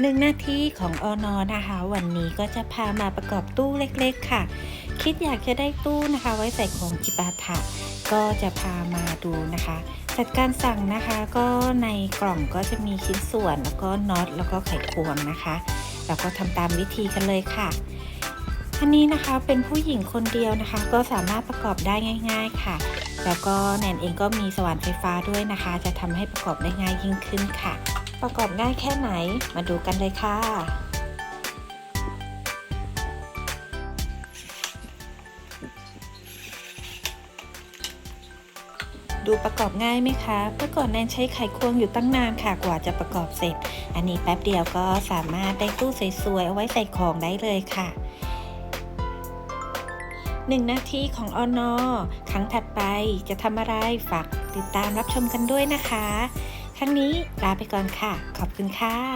หนึ่งหน้าที่ของอนอนะคะ วันนี้ก็จะพามาประกอบตู้เล็กๆค่ะ คิดอยากจะได้ตู้นะคะ ไว้ใส่ของจิปาถะก็จะพามาดูนะคะ จัดการสั่งนะคะก็ในกล่องก็จะมีชิ้นส่วนแล้วก็น็อตแล้วก็ไขควงนะคะ เราก็ทำตามวิธีกันเลยค่ะอันนี้นะคะเป็นผู้หญิงคนเดียวนะคะ ก็สามารถประกอบได้ง่าย ๆค่ะ แล้วก็แนนเองก็มีสว่านไฟฟ้าด้วยนะคะ จะทำให้ประกอบได้ง่ายยิ่งขึ้นค่ะ ประกอบง่ายแค่ไหนมาดูกันเลยค่ะ ดูประกอบง่ายไหมคะเมื่อก่อนแนนใช้ไขควงอยู่ตั้งนานค่ะกว่าจะประกอบเสร็จ อันนี้แป๊บเดียวก็สามารถได้ตู้สวยๆเอาไว้ใส่ของได้เลยค่ะหนึ่งนาทีของอนอครั้งถัดไปจะทำอะไรฝากติดตามรับชมกันด้วยนะคะ ครั้งนี้ลาไปก่อนค่ะ ขอบคุณค่ะ